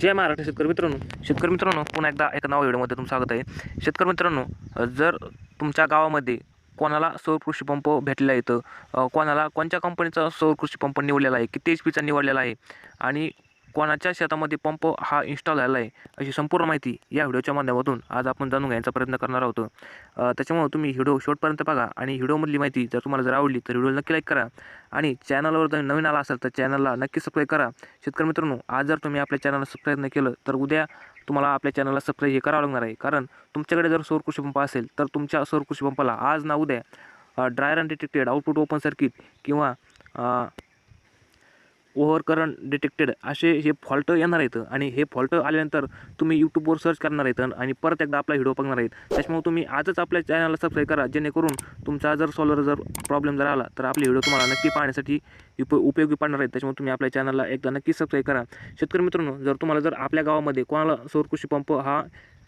जय महाराष्ट्र शेतकरी मित्रांनो. शेतकरी मित्रांनो पुन्हा एकदा एका नवा व्हिडिओमध्ये तुमचं स्वागत आहे. शेतकरी मित्रांनो जर तुमच्या गावामध्ये कोणाला सौर कृषी पंप भेटलेला आहे तर कोणाला कोणत्या कंपनीचा सौर कृषी पंप निवडलेला आहे किती एच पीचा निवडलेला आहे? आणि कोणाच्या शेतामध्ये पंप हा इन्स्टॉल झाला आहे अशी संपूर्ण माहिती या व्हिडिओच्या माध्यमातून आज आपण जाणून घ्यायचा प्रयत्न करणार आहोत. त्याच्यामुळे तुम्ही व्हिडिओ शेवटपर्यंत बघा आणि व्हिडिओमधली माहिती जर तुम्हाला जर आवडली तर व्हिडिओ नक्की लाईक करा आणि चॅनलवर जर नवीन आला असेल तर चॅनलला नक्की सबस्क्राईब करा. शेतकरी मित्रांनो आज जर तुम्ही आपल्या चॅनलला सबस्क्राईब नाही केलं तर उद्या तुम्हाला आपल्या चॅनलला सबस्क्राईब हे करावं लागणार आहे. कारण तुमच्याकडे जर सौर कृषी पंप असेल तर तुमच्या सौर कृषी पंपाला आज ना उद्या dryer undetected output open circuit किंवा ओव्हर करंट डिटेक्टेड असे हे फॉल्ट येणार आहेत आणि हे फॉल्ट आल्यानंतर तुम्ही यूट्यूबवर सर्च करणार आहेत आणि परत एकदा आपला व्हिडिओ बघणार आहेत. त्याच्यामुळे तुम्ही आजच आपल्या चॅनलला सबस्क्राईब करा जेणेकरून तुमचा जर सोलर जर प्रॉब्लेम जर आला तर आपले व्हिडिओ तुम्हाला नक्की पाहण्यासाठी उप उपयोगी पडणार आहेत. त्याच्यामुळे तुम्ही आपल्या चॅनलला एकदा नक्की सबस्क्राईब करा. शेतकरी मित्रांनो जर तुम्हाला जर आपल्या गावामध्ये कोणाला सौर कृषी पंप हा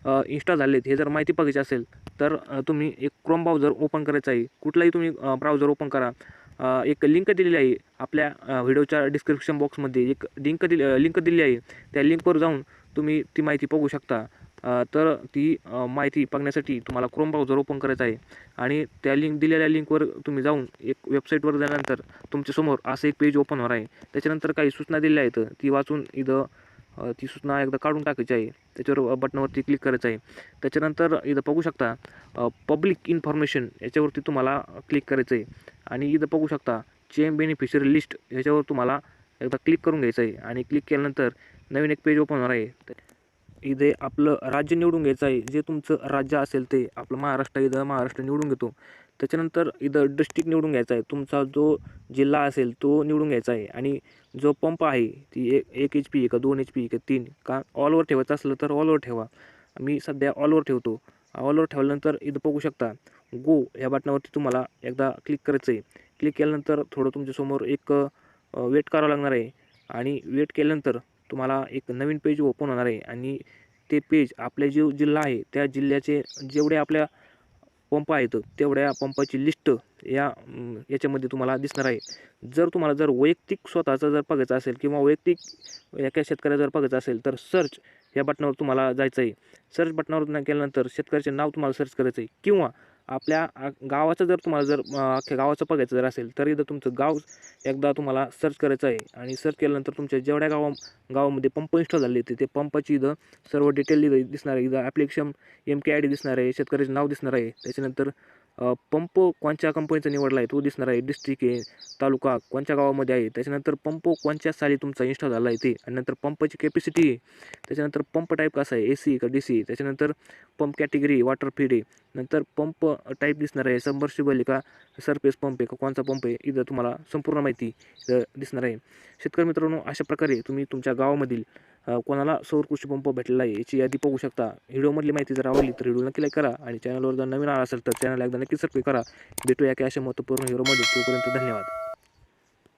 इन्स्टॉल झालेत हे जर माहिती बघायची असेल तर तुम्ही एक क्रोम ब्राउझर ओपन करायचा आहे. कुठलाही तुम्ही ब्राउझर ओपन करा. एक लिंक दिलेली आहे. आपल्या व्हिडिओच्या डिस्क्रिप्शन बॉक्समध्ये एक लिंक दिली लिंक दिली आहे. त्या लिंकवर जाऊन तुम्ही ती माहिती बघू शकता. तर ती माहिती बघण्यासाठी तुम्हाला क्रोम ब्राउझर ओपन करायचं आहे. आणि त्या लिंक दिलेल्या लिंकवर तुम्ही जाऊन एक वेबसाईटवर गेल्यानंतर तुमच्यासमोर असं एक पेज ओपन होणार आहे. त्याच्यानंतर काही सूचना दिल्या आहेत. ती वाचून इथं ती सूचना एकदा काढून टाकायची आहे. त्याच्यावर बटनावरती क्लिक करायचं आहे. त्याच्यानंतर इथं बघू शकता पब्लिक इन्फॉर्मेशन याच्यावरती तुम्हाला क्लिक करायचं आहे. आणि इथं बघू शकता चेम बेनिफिशरी लिस्ट ह्याच्यावर तुम्हाला एकदा क्लिक करून घ्यायचं आहे. आणि क्लिक केल्यानंतर नवीन एक पेज ओपन होणार आहे. इथे आपलं राज्य निवडून घ्यायचं आहे. जे तुमचं राज्य असेल ते आपलं महाराष्ट्र इथं महाराष्ट्र निवडून घेतो. त्याच्यानंतर इथं डिस्ट्रिक्ट निवडून घ्यायचा आहे. तुमचा जो जिल्हा असेल तो निवडून घ्यायचा आहे. आणि जो पंप आहे ती एक एक एच पी का दोन एच पी का तीन का ऑलवर ठेवायचं असलं तर ऑलवर ठेवा. मी सध्या ऑलवर ठेवतो. ऑलवर ठेवल्यानंतर इथं बघू शकता गो ह्या बटनावरती तुम्हाला एकदा क्लिक करायचं आहे. क्लिक केल्यानंतर थोडं तुमच्यासमोर एक वेट करावं लागणार आहे. आणि वेट केल्यानंतर तुम्हाला एक नवीन पेज ओपन होणार आहे. आणि ते पेज आपल्या जो जिल्हा आहे त्या जिल्ह्याचे जेवढे आपल्या पंप आहेत तेवढ्या पंपाची लिस्ट या याच्यामध्ये तुम्हाला दिसणार आहे. जर तुम्हाला जर वैयक्तिक स्वतःचं जर बघायचं असेल किंवा वैयक्तिक एका शेतकऱ्याचं जर बघायचं असेल तर सर्च या बटनावर तुम्हाला जायचं आहे. सर्च बटनावर केल्यानंतर शेतकऱ्याचे नाव तुम्हाला सर्च करायचं आहे. किंवा आपल्या आ, गावाचं जर तुम्हाला जर अख्ख्या गावाचं बघायचं जर असेल तरी इथं तुमचं गाव एकदा तुम्हाला सर्च करायचं आहे. आणि सर्च केल्यानंतर तुमच्या जेवढ्या गावा गावामध्ये पंप इन्स्टॉल झाले होते ते पंपाची इथं सर्व डिटेल दिसणार आहे. इथं application M K I D दिसणार आहे शेतकऱ्याचे नाव दिसणार आहे. त्याच्यानंतर पंप कोणत्या कंपनीचा निवडला आहे तो दिसणार आहे. डिस्ट्रिक्ट आहे तालुका कोणत्या गावामध्ये आहे? त्याच्यानंतर पंप कोणत्या साली तुमचा इन्स्टॉल झाला आहे ते? आणि नंतर पंपची कॅपॅसिटी आहे. त्याच्यानंतर पंप टाईप कसा आहे? ए सी का डी सी त्याच्यानंतर पंप कॅटेगरी वॉटर फीड आहे. नंतर पंप टाईप दिसणार आहे सबमर्शिबल आहे का? सरफेस पंप आहे का? कोणचा पंप आहे? इथं तुम्हाला संपूर्ण माहिती दिसणार आहे. शेतकरी मित्रांनो अशा प्रकारे तुम्ही तुमच्या गावामधील कोणाला सौर भेटला भेटलेला आहे याची यादी बघू शकता. व्हिडिओमधली माहिती जर आवडली तर व्हिडिओ नक्की लाईक करा आणि चॅनलवर जर नवीन आला असेल तर चॅनल एकदा नक्की सबस्क्राईब करा. भेटूया की अशा महत्त्वपूर्ण व्हिडिओमध्ये तोपर्यंत धन्यवाद.